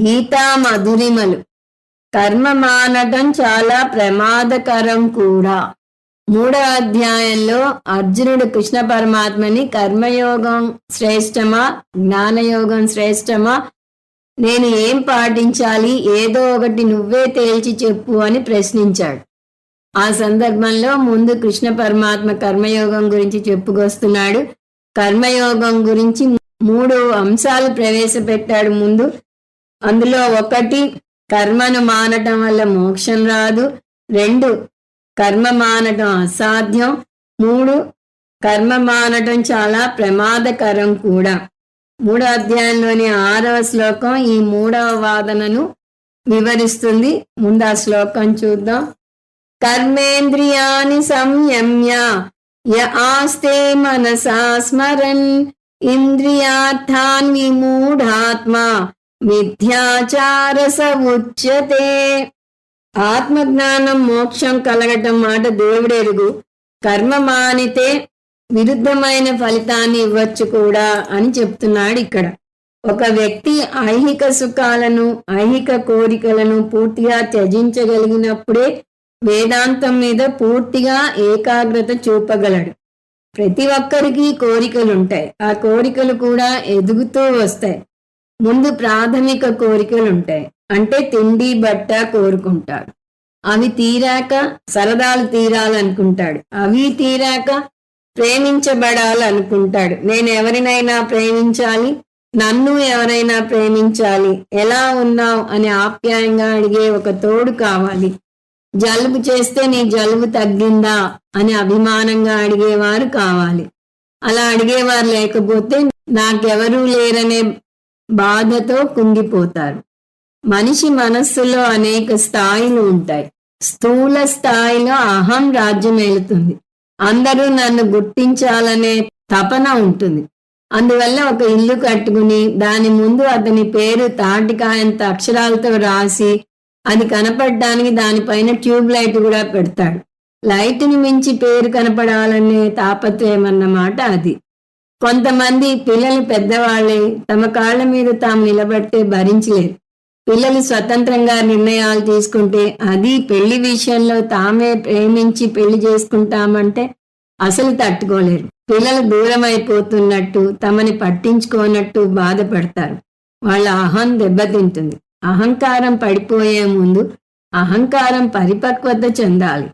గీతా మధురిమలు కర్మ మానటం చాలా ప్రమాదకరం కూడా. మూడో అధ్యాయంలో అర్జునుడు కృష్ణ పరమాత్మని కర్మయోగం శ్రేష్టమా జ్ఞానయోగం శ్రేష్టమా నేను ఏం పాటించాలి ఏదో ఒకటి నువ్వే తేల్చి చెప్పు అని ప్రశ్నించాడు. ఆ సందర్భంలో ముందు కృష్ణ పరమాత్మ కర్మయోగం గురించి చెప్పుకొస్తున్నాడు. కర్మయోగం గురించి మూడు అంశాలు ప్రవేశపెట్టాడు ముందు. అందులో ఒకటి కర్మను మానటం వల్ల మోక్షం రాదు. రెండు కర్మ మానటం అసాధ్యం. మూడు కర్మ మానటం చాలా ప్రమాదకరం కూడా. మూడో అధ్యాయంలోని ఆరవ శ్లోకం ఈ మూడవ వాదనను వివరిస్తుంది. ముందు ఆ శ్లోకం చూద్దాం. కర్మేంద్రియాని సంయమ్య య ఆస్తే మనసా స్మరన్ ఇంద్రియార్థాన్ విమూఢాత్మా మిథ్యాచార ఉచ్యతే ఆత్మజ్ఞానం మోక్షం కలగటం మాట దేవుడెరుగు. కర్మ మానితే విరుద్ధమైన ఫలితాన్ని ఇవ్వచ్చు కూడా అని చెప్తున్నాడు ఇక్కడ. ఒక వ్యక్తి ఐహిక సుఖాలను ఐహిక కోరికలను పూర్తిగా త్యజించగలిగినప్పుడే వేదాంతం మీద పూర్తిగా ఏకాగ్రత చూపగలడు. ప్రతి ఒక్కరికి కోరికలుంటాయి. ఆ కోరికలు కూడా ఎదుగుతూ వస్తాయి. ముందు ప్రాథమిక కోరికలు ఉంటాయి అంటే తిండి బట్ట కోరుకుంటాడు. అవి తీరాక సరదాలు తీరాలనుకుంటాడు. అవి తీరాక ప్రేమించబడాలనుకుంటాడు. నేను ఎవరినైనా ప్రేమించాలి? నన్ను ఎవరైనా ప్రేమించాలి? ఎలా ఉన్నావు? అని ఆప్యాయంగా అడిగే ఒక తోడు కావాలి. జలుబు చేస్తే నీ జలుబు తగ్గిందా? అని అభిమానంగా అడిగేవారు కావాలి. అలా అడిగేవారు లేకపోతే నాకెవరూ లేరనే బాధతో కుంగిపోతారు. మనిషి మనస్సులో అనేక స్థాయిలు ఉంటాయి. స్థూల స్థాయిలో అహం రాజ్యమేలుతుంది అందరూ నన్ను గుర్తించాలనే తపన ఉంటుంది. అందువల్ల ఒక ఇల్లు కట్టుకుని దాని ముందు అతని పేరు తాటికాయంత అక్షరాలతో రాసి అది కనపడడానికి దానిపైన ట్యూబ్ లైట్ కూడా పెడతాడు. లైట్ని మించి పేరు కనపడాలనే తాపత్రయం అన్నమాట అది. కొంతమంది పిల్లలు పెద్దవాళ్ళే తమ కాళ్ళ మీద తాము నిలబడితే భరించలేరు. పిల్లలు స్వతంత్రంగా నిర్ణయాలు తీసుకుంటే అది పెళ్ళి విషయంలో తామే ప్రేమించి పెళ్ళి చేసుకుంటామంటే అసలు తట్టుకోలేరు. పిల్లలు దూరం అయిపోతున్నట్టు తమని పట్టించుకోనట్టు బాధపడతారు. వాళ్ళ అహం దెబ్బతింటుంది. అహంకారం పడిపోయే ముందు అహంకారం పరిపక్వత చెందాలి.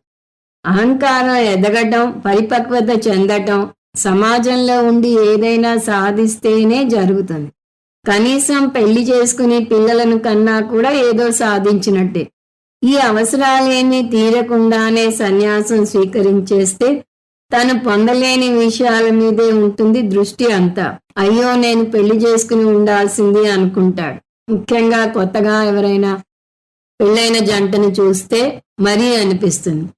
అహంకారం ఎదగటం పరిపక్వత చెందటం సమాజంలో ఉండి ఏదైనా సాధిస్తేనే జరుగుతుంది. కనీసం పెళ్ళి చేసుకుని పిల్లలను కన్నా కూడా ఏదో సాధించినట్టే. ఈ అవసరాలేమీ తీరకుండానే సన్యాసం స్వీకరించేస్తే తను పొందలేని విషయాల మీదే ఉంటుంది దృష్టి అంతా. అయ్యో నేను పెళ్ళి చేసుకుని ఉండాల్సింది అనుకుంటాడు. ముఖ్యంగా కొత్తగా ఎవరైనా పెళ్ళైన జంటను చూస్తే మరీ అనిపిస్తుంది.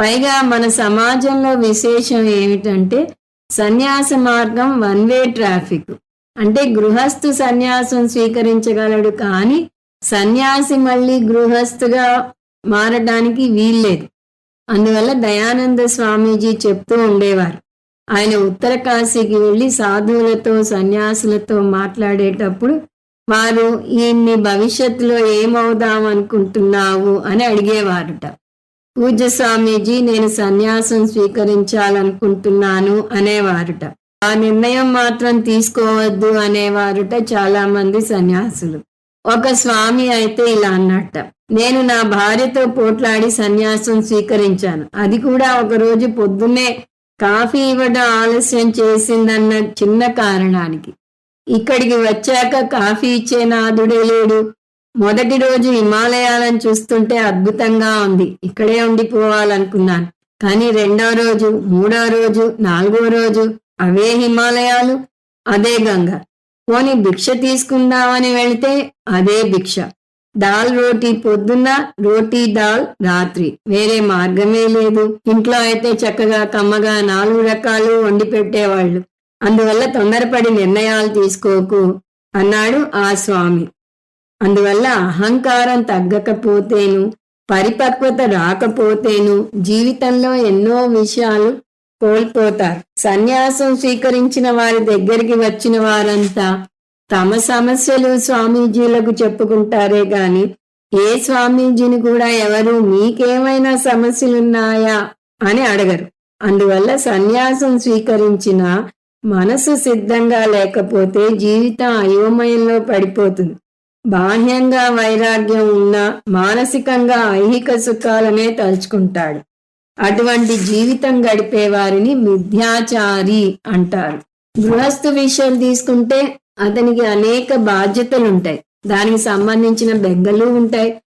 పైగా మన సమాజంలో విశేషం ఏమిటంటే సన్యాస మార్గం వన్ వే ట్రాఫిక్ అంటే గృహస్థు సన్యాసం స్వీకరించగలడు కానీ సన్యాసి మళ్ళీ గృహస్థుగా మారడానికి వీల్లేదు. అందువల్ల దయానంద స్వామీజీ చెప్తూ ఉండేవారు. ఆయన ఉత్తర కాశీకి వెళ్ళి సాధువులతో సన్యాసులతో మాట్లాడేటప్పుడు వారు ఈయన్ని భవిష్యత్తులో ఏమవుదాం అనుకుంటున్నావు? అని అడిగేవారుట. పూజ్య స్వామీజీ నేను సన్యాసం స్వీకరించాలనుకుంటున్నాను అనేవారుట. ఆ నిర్ణయం మాత్రం తీసుకోవద్దు అనేవారుట చాలా మంది సన్యాసులు. ఒక స్వామి అయితే ఇలా అన్నట్ట. నేను నా భార్యతో పోట్లాడి సన్యాసం స్వీకరించాను. అది కూడా ఒక రోజు పొద్దున్నే కాఫీ ఇవ్వడం ఆలస్యం చేసిందన్న చిన్న కారణానికి. ఇక్కడికి వచ్చాక కాఫీ ఇచ్చే నాదుడే లేడు. మొదటి రోజు హిమాలయాలను చూస్తుంటే అద్భుతంగా ఉంది. ఇక్కడే ఉండిపోవాలనుకున్నాను. కానీ రెండో రోజు మూడో రోజు నాలుగో రోజు అవే హిమాలయాలు? అదే గంగ. పోని భిక్ష తీసుకుందామని వెళితే అదే భిక్ష. దాల్ రోటీ పొద్దున్న రోటీ దాల్ రాత్రి. వేరే మార్గమే లేదు. ఇంట్లో అయితే చక్కగా కమ్మగా నాలుగు రకాలు వండి పెట్టేవాళ్ళు అందువల్ల తొందరపడి నిర్ణయాలు తీసుకోకు అన్నాడు ఆ స్వామి. అందువల్ల అహంకారం తగ్గకపోతేను పరిపక్వత రాకపోతేను జీవితంలో ఎన్నో విషయాలు కోల్పోతారు. సన్యాసం స్వీకరించిన వారి దగ్గరికి వచ్చిన వారంతా తమ సమస్యలు స్వామీజీలకు చెప్పుకుంటారే గాని ఏ స్వామీజీని కూడా ఎవరు మీకేమైనా సమస్యలున్నాయా అని అడగరు. అందువల్ల సన్యాసం స్వీకరించిన మనసు సిద్ధంగా లేకపోతే జీవితం అయోమయంలో పడిపోతుంది. బాహ్యంగా వైరాగ్యం ఉన్నా మానసికంగా ఐహిక సుఖాలనే తలుచుకుంటాడు. అటువంటి జీవితం గడిపే వారిని మిథ్యాచారి అంటారు. గృహస్థు విషయం తీసుకుంటే అతనికి అనేక బాధ్యతలు ఉంటాయి దానికి సంబంధించిన బెంగలు ఉంటాయి.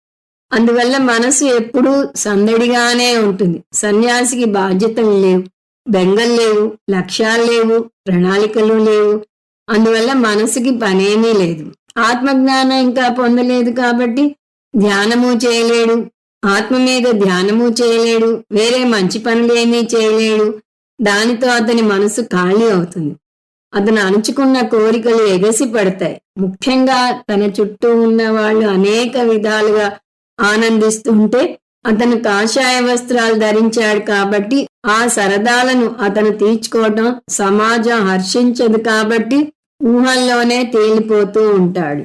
అందువల్ల మనసు ఎప్పుడూ సందడిగానే ఉంటుంది. సన్యాసికి బాధ్యతలు లేవు. బెంగలు లేవు. లక్ష్యాలు లేవు. ప్రణాళికలు లేవు. అందువల్ల మనసుకి పనేమీ లేదు. ఆత్మజ్ఞానం ఇంకా పొందలేదు కాబట్టి ధ్యానము చేయలేడు. ఆత్మ మీద ధ్యానము చేయలేడు. వేరే మంచి పనులేమీ చేయలేడు. దానితో అతని మనసు ఖాళీ అవుతుంది. అతను అణుచుకున్న కోరికలు ఎగసి పడతాయి ముఖ్యంగా తన చుట్టూ ఉన్న వాళ్ళు అనేక విధాలుగా ఆనందిస్తుంటే అతను కాషాయ వస్త్రాలు ధరించాడు కాబట్టి ఆ సరదాలను అతను తీర్చుకోవటం సమాజం హర్షించదు కాబట్టి ఊహల్లోనే తేలిపోతూ ఉంటాడు.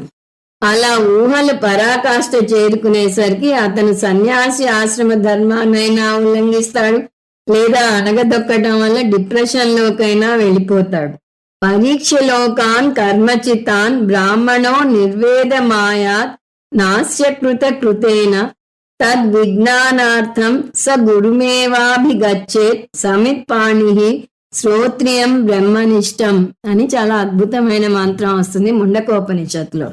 అలా ఊహలు పరాకాష్ట చేరుకునేసరికి అతను సన్యాసి ఆశ్రమ ధర్మాన్నైనా ఉల్లంఘిస్తాడు లేదా అనగదొక్కడం వల్ల డిప్రెషన్లోకైనా వెళ్ళిపోతాడు. పరీక్షలోకాన్ కర్మచితాన్ బ్రాహ్మణో నిర్వేదమాయాత్ నాస్యకృత కృతేన తద్విజ్ఞానార్థం స గురుమేవాభిగచ్చేత్ సమిత్ పాణి శ్రోత్రియం బ్రహ్మనిష్టం అని చాలా అద్భుతమైన మంత్రం వస్తుంది ముండకోపనిషత్తులో.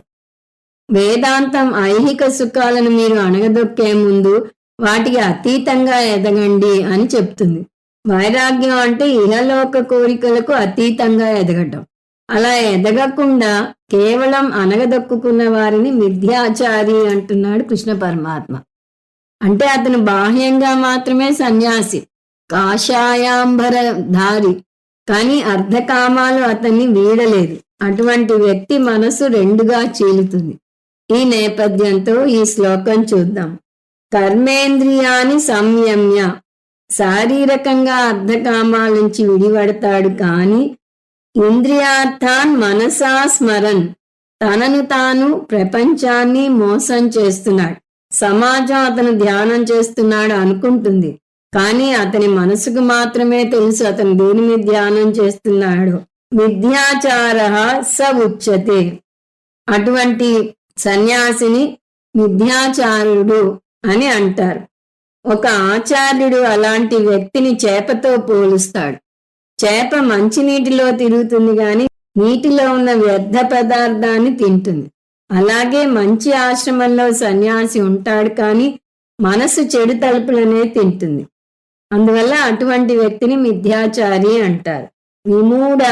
వేదాంతం ఐహిక సుఖాలను మీరు అణగదొక్కే ముందు వాటికి అతీతంగా ఎదగండి అని చెప్తుంది. వైరాగ్యం అంటే ఇహలోక కోరికలకు అతీతంగా ఎదగటం. అలా ఎదగకుండా కేవలం అనగదొక్కున్న వారిని మిథ్యాచారి అంటున్నాడు కృష్ణ పరమాత్మ. అంటే అతను బాహ్యంగా మాత్రమే సన్యాసి. కాషాయాంబరధారి. కానీ అర్ధకామాలు అతన్ని వీడలేదు. అటువంటి వ్యక్తి మనసు రెండుగా చీలుతుంది. ఈ నేపథ్యంతో ఈ శ్లోకం చూద్దాం. కర్మేంద్రియాని సంయమ్య. శారీరకంగా అర్ధకామాల నుంచి విడిపడతాడు కానీ ఇంద్రియార్థాన్ మనసా స్మరన్. తనను తాను ప్రపంచాన్ని మోసం చేస్తున్నాడు. సమాజం అతను ధ్యానం చేస్తున్నాడు అనుకుంటుంది. కానీ అతని మనసుకు మాత్రమే తెలుసు అతను దేని మీద ధ్యానం చేస్తున్నాడు. మిథ్యాచార స ఉచ్యతే. అటువంటి సన్యాసిని మిథ్యాచారుడు అని అంటారు. ఒక ఆచార్యుడు అలాంటి వ్యక్తిని చేపతో పోలుస్తాడు. చేప మంచినీటిలో తిరుగుతుంది గాని నీటిలో ఉన్న వ్యర్థ పదార్థాన్ని తింటుంది. అలాగే మంచి ఆశ్రమంలో సన్యాసి ఉంటాడు కానీ మనసు చెడు తలుపులనే తింటుంది. అందువల్ల అటువంటి వ్యక్తిని మిథ్యాచారి అంటారు. విమూఢ.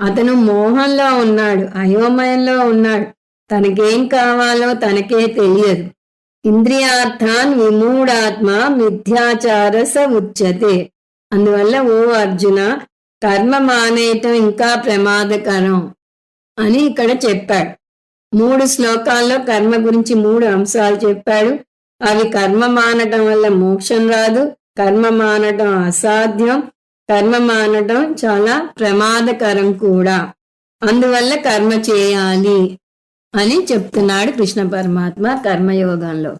అతను మోహంలో ఉన్నాడు అయోమయంలో ఉన్నాడు. తనకేం కావాలో తనకే తెలియదు. ఇంద్రియార్థాన్ విమూఢాత్మ మిథ్యాచారస ఉచ్యతే. అందువల్ల ఓ అర్జున కర్మ మానేయటం ఇంకా ప్రమాదకరం అని ఇక్కడ చెప్పాడు. మూడు శ్లోకాల్లో కర్మ గురించి మూడు అంశాలు చెప్పాడు. అవి కర్మ మానటం వల్ల మోక్షం రాదు కర్మ మానడం అసాధ్యం. కర్మ మానటం చాలా ప్రమాదకరం కూడా. అందువల్ల కర్మ చేయాలి అని చెప్తున్నాడు కృష్ణ పరమాత్మ కర్మయోగంలో.